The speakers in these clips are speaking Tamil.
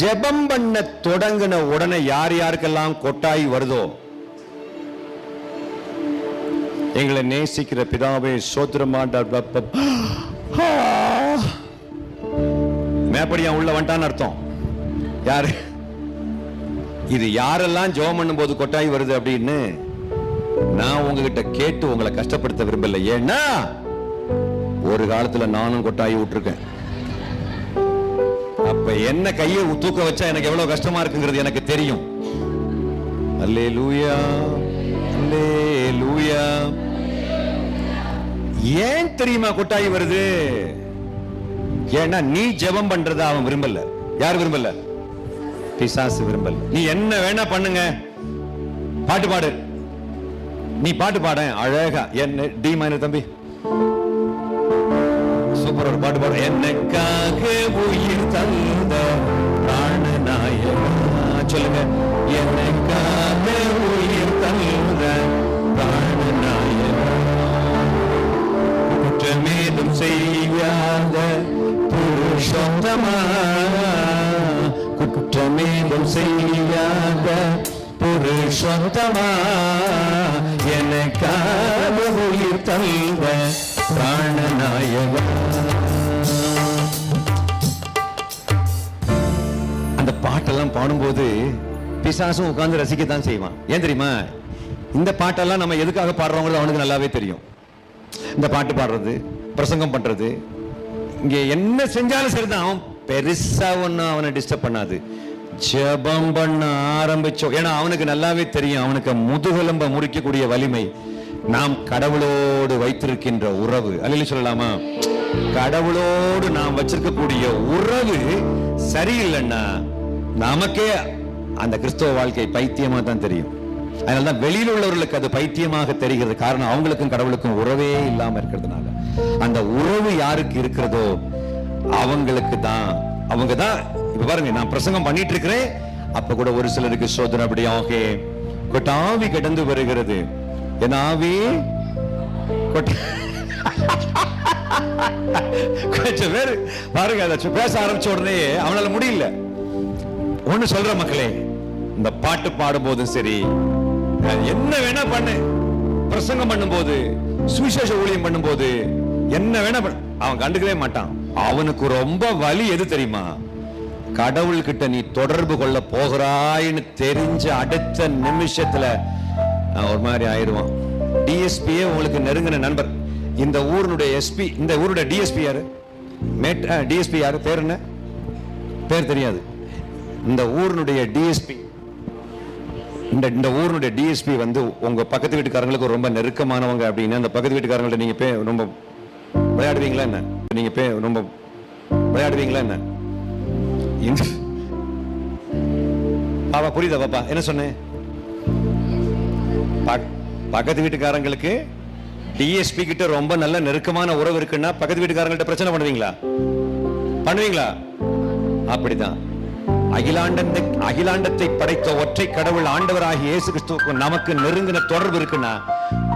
ஜெபம் பண்ண தொடங்கின உடனே யார் யாருக்கெல்லாம் கொட்டாய் வருதோ எங்களை நேசிக்கிற பிதாவே சோத்திரமாண்டார் மேப்படியா உள்ள வந்துட்டான்னு அர்த்தம். யாரு? இது யாரெல்லாம் ஜெபம் பண்ணும்போது கொட்டாய் வருது அப்படின்னு நான் உங்ககிட்ட கேட்டு உங்களை கஷ்டப்படுத்த விரும்பல. ஏன்னா ஒரு காலத்துல நானும் கொட்டாயி விட்டுருக்கேன். இப்ப என்ன கையை தூக்க வச்சா எனக்கு எவ்வளவு கஷ்டமா இருக்குங்கிறது எனக்கு தெரியும். அல்லே லூயா அல்லே லூயா ஏன் தெரியுமா கொட்டாயி வருது? ஏன்னா நீ ஜெபம் பண்றத அவன் விரும்பல. யார் விரும்பல? பிசாசு விரும்பல. நீ என்ன வேணா பண்ணுங்க. பாட்டு பாடு. நீ பாட்டு பாட அழகா. என்ன டி மைனர் தம்பி. சூப்பர் ஒரு பாட்டு பாடு. எனக்காக உயிர் தந்த பிராணநாயகா? சொல்லுங்க. எனக்காக உயிர் தந்த பிராணநாயகா? குற்றமேதும் செய்யாத புருஷோத்தமா. குற்றமேதும் செய்யாத புருஷோத்தமா. எனக்காக உயிர் தந்த பிராணநாயகா? பாட்டெல்லாம் பாடும்போது பிசாசும் உட்கார்ந்து ரசிக்கத்தான் செய்வான். ஏன் தெரியுமா? இந்த பாட்டெல்லாம் நம்ம எதுக்காக பாடுறோங்கிறது அவனுக்கு நல்லாவே தெரியும். இந்த பாட்டு பாடுறது பிரசங்கம் பண்றது இங்கே என்ன செஞ்சாலும் சரிதான். அவன் பெருசா ஒன்னும் அவனை டிஸ்டர்ப் பண்ணாது. ஜபம் பண்ண ஆரம்பிச்சோம் ஏன்னா அவனுக்கு நல்லாவே தெரியும். அவனுக்கு முதுகெலும்ப முறிக்கக்கூடிய வலிமை நாம் கடவுளோடு வைத்திருக்கின்ற உறவு. அல்ல சொல்லலாமா? கடவுளோடு நாம் வச்சிருக்கக்கூடிய உறவு சரியில்லைன்னா நமக்கே அந்த கிறிஸ்தவ வாழ்க்கை பைத்தியமா தான் தெரியும். அதனால தான் வெளியில் உள்ளவர்களுக்கு அது பைத்தியமாக தெரிகிறது. காரணம் அவங்களுக்கும் கடவுளுக்கும் உறவே இல்லாம இருக்கிறதுனால. அந்த உறவு யாருக்கு இருக்கிறதோ அவங்களுக்கு தான். அவங்க தான் இப்ப பாருங்க நான் பிரசங்கம் பண்ணிட்டு இருக்கிறேன் அப்ப கூட ஒரு சிலருக்கு சோதனை அப்படி ஆகே கொட்டாவி கடந்து வருகிறது. என் ஆவி? கொஞ்சம் பேர் பாருங்க பேச ஆரம்பிச்ச உடனே அவனால முடியல. ஒண்ணு சொல்ற மக்களே இந்த பாட்டு பாடும்போதும் சரி என்ன வேணா பண்ணு. பிரசங்கம் பண்ணும்போது சுவிசேஷ ஊழியம் பண்ணும்போது என்ன வேணா பண்ண. அவன் கண்டுக்கவே மாட்டான். அவனுக்கு ரொம்ப வலி எது தெரியுமா? கடவுள் கிட்ட நீ தொடர்பு கொள்ள போகிறாயின்னு தெரிஞ்ச அடுத்த நிமிஷத்துல ஒரு மாதிரி ஆயிடுவான். டிஎஸ்பியே உங்களுக்கு நெருங்கின நண்பர். இந்த ஊருடைய எஸ்பி இந்த ஊருடைய டிஎஸ்பி யாரு? மேட் டிஎஸ்பி யாரு? பேர் என்ன? பேர் தெரியாது. இந்த ஊரினுடைய டிஎஸ்பி இந்த இந்த ஊரினுடைய டிஎஸ்பி வந்து உங்க பக்கத்து வீட்டுக்காரங்களுக்கு ரொம்ப நெருக்கமானவங்க அப்படின்னு அந்த பக்கத்து வீட்டுக்காரங்கள்ட்ட நீங்க பே ரொம்ப விளையாடுவீங்களா என்ன? நீங்க பே ரொம்ப விளையாடுவீங்களா என்ன? இந்த- பாப்பா புரியுதா பாப்பா? என்ன சொன்னேன்? பக்- பக்கத்து வீட்டுக்காரங்களுக்கு டிஎஸ்பி கிட்ட ரொம்ப நல்ல நெருக்கமான உறவு இருக்குன்னா பக்கத்து வீட்டுக்காரங்கள்ட்ட பிரச்சனை பண்ணுவீங்களா? பண்ணுவீங்களா? அப்படிதான். அகிலாண்டத்தை அகிலாண்டத்தை படைத்த ஒற்றை கடவுள் ஆண்டவராக இயேசு கிறிஸ்துவுக்கு நமக்கு நெருங்கின தொடர்பு இருக்குன்னா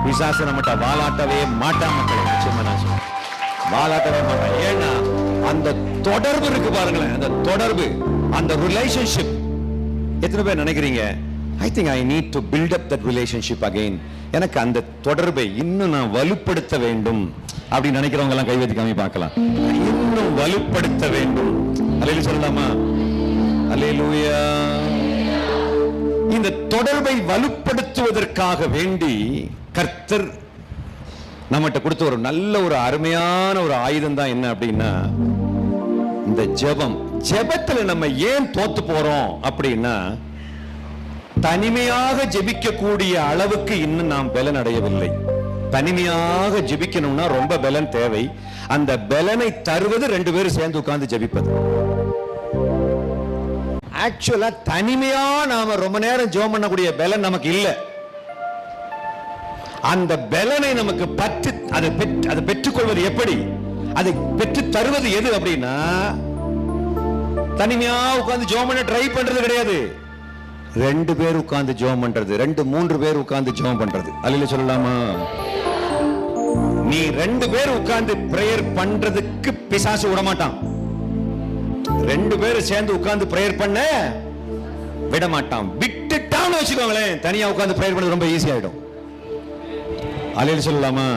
பிசாசு நம்மகிட்ட வாலாட்டவே மாட்டான் மக்கள். நிச்சயமா நான் சொல்றேன். வாலாட்டவே மாட்டான். ஏன்னா அந்த தொடர்பு இருக்கு பாருங்களேன். அந்த தொடர்பு அந்த ரிலேஷன்ஷிப் எத்தனை பேர் நினைக்கிறீங்க? I think I need to build up that relationship again எனக்கு அந்த தொடர்பை இன்னும் நான் வலுப்படுத்த வேண்டும் அப்படின்னு நினைக்கிறவங்க எல்லாம் கைவதி காமி பார்க்கலாம் இன்னும் வலுப்படுத்த வேண்டும். அலையில சொல்லலாமா? அல்லேலூயா இந்த தொடர்பை வலுப்படுத்துவதற்காக வேண்டி கர்த்தர் நம்மகிட்ட கொடுத்த ஒரு நல்ல ஒரு அருமையான ஒரு ஆயுதம் தான் என்ன அப்படின்னா இந்த ஜெபம். ஜெபத்துல நம்ம ஏன் தோத்து போறோம் அப்படின்னா தனிமையாக ஜெபிக்கக்கூடிய அளவுக்கு இன்னும் நாம் பலன் அடையவில்லை. தனிமையாக ஜெபிக்கணும்னா ரொம்ப பலன் தேவை. அந்த பலனை தருவது ரெண்டு பேரும் சேர்ந்து உட்கார்ந்து ஜெபிப்பது. ஆக்சுவலா தனிமையா நாம ரொம்ப நேரம் ஜோம் பண்ணக்கூடிய பலன் நமக்கு இல்ல. அந்த பலனை நமக்கு பற்று அதை பெற்று அதை பெற்றுக்கொள்வது எப்படி? அதை பெற்று தருவது எது அப்படின்னா தனிமையா உட்கார்ந்து ஜோம் பண்ண ட்ரை பண்றது கிடையாது. ரெண்டு பேர் உட்கார்ந்து ஜோம் பண்றது ரெண்டு மூன்று பேர் உட்கார்ந்து ஜெபம் பண்றது. அல்ல சொல்லலாமா? நீ ரெண்டு பேர் உட்கார்ந்து பிரேயர் பண்றதுக்கு பிசாசு விட மாட்டான் ரெண்டு பேரும் சேர்ந்து உட்கார்ந்து பிரேயர் பண்ண விட மாட்டான் விட்டுட்டான்னு வச்சுக்கோங்களேன். தனியா உட்கார்ந்து பிரேயர் பண்ணது ரொம்ப ஈஸி ஆயிடும். அலையில சொல்லலாமா?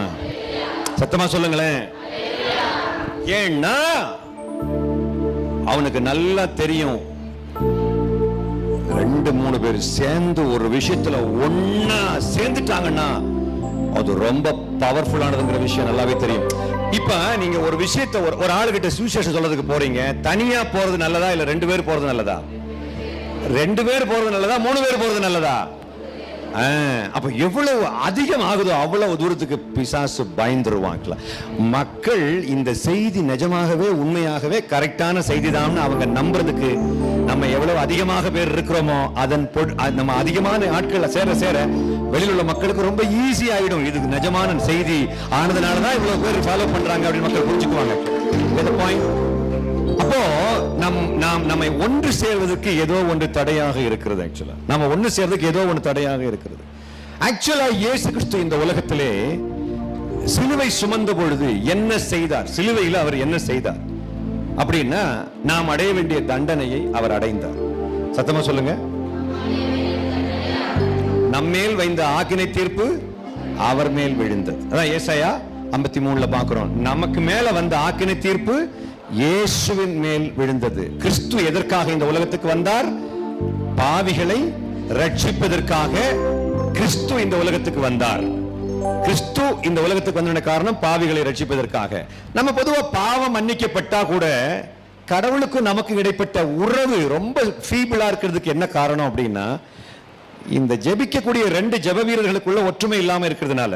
சத்தமா சொல்லுங்களேன். ஏன்னா அவனுக்கு நல்லா தெரியும். ரெண்டு மூணு பேர் சேர்ந்து ஒரு விஷயத்துல ஒன்னா சேர்ந்துட்டாங்கன்னா அது ரொம்ப பவர்ஃபுல்லானதுங்கிற விஷயம் நல்லாவே தெரியும். இப்ப நீங்க ஒரு விஷயத்தை ஒரு ஒரு ஆளுகிட்ட சுவிசேஷம் சொல்றதுக்கு போறீங்க. தனியா போறது நல்லதா இல்ல ரெண்டு பேர் போறது நல்லதா? ரெண்டு பேர் போறது நல்லதா? மூணு பேர் போறது நல்லதா? ஆ, அப்ப எவ்வளவு அதிகம் ஆகுதோ அவ்வளவு தூரத்துக்கு பிசாசு பயந்துருவாங்கல. மக்கள் இந்த செய்தி நிஜமாகவே உண்மையாகவே கரெக்டான செய்திதான்னு அவங்க நம்புறதுக்கு நம்ம எவ்வளவு அதிகமாக பேர் இருக்கிறோமோ அதன் அது நம்ம அதிகமான ஆட்கள் சேர சேர வெளியில் உள்ள மக்களுக்கு ரொம்ப ஈஸி ஆயிடும். இது நிஜமான செய்தி. ஆனதுனாலதான் இவ்வளவு பேர் ஃபாலோ பண்றாங்க அப்படின்னு மக்கள் புரிஞ்சுக்குவாங்க. பாயிண்ட் அப்போ நம் நாம் நம்மை ஒன்று சேர்வதற்கு ஏதோ ஒன்று தடையாக இருக்கிறது ஆக்சுவலா நம்ம ஒன்று சேர்வதற்கு ஏதோ ஒன்று தடையாக இருக்கிறது. ஆக்சுவலா இயேசு கிறிஸ்து இந்த உலகத்திலே சிலுவை சுமந்த பொழுது என்ன செய்தார்? சிலுவையில் அவர் என்ன செய்தார்? அப்படின்னா நாம் அடைய வேண்டிய தண்டனையை அவர் அடைந்தார். சத்தமா சொல்லுங்க. நம்மேல் வைந்த ஆக்கினை தீர்ப்பு அவர் மேல் விழுந்தது. அதான் ஏசாயா 53 மூணுல பாக்குறோம் நமக்கு மேல வந்த ஆக்கினை தீர்ப்பு இயேசுவின் மேல் விழுந்தது. கிறிஸ்து எதற்காக இந்த உலகத்துக்கு வந்தார்? பாவிகளை ரட்சிப்பதற்காக கிறிஸ்து இந்த உலகத்துக்கு வந்தார். கிறிஸ்து இந்த உலகத்துக்கு வந்த காரணம் பாவிகளை ரட்சிப்பதற்காக நம்ம பொதுவா பாவம் மன்னிக்கப்பட்டா கூட கடவுளுக்கும் நமக்கு இடைப்பட்ட உறவு ரொம்ப ஃபீபிளா இருக்கிறதுக்கு என்ன காரணம் அப்படின்னா இந்த ஜெபிக்கக்கூடிய ரெண்டு ஜப வீரர்களுக்குள்ள ஒற்றுமை இல்லாம இருக்கிறதுனால.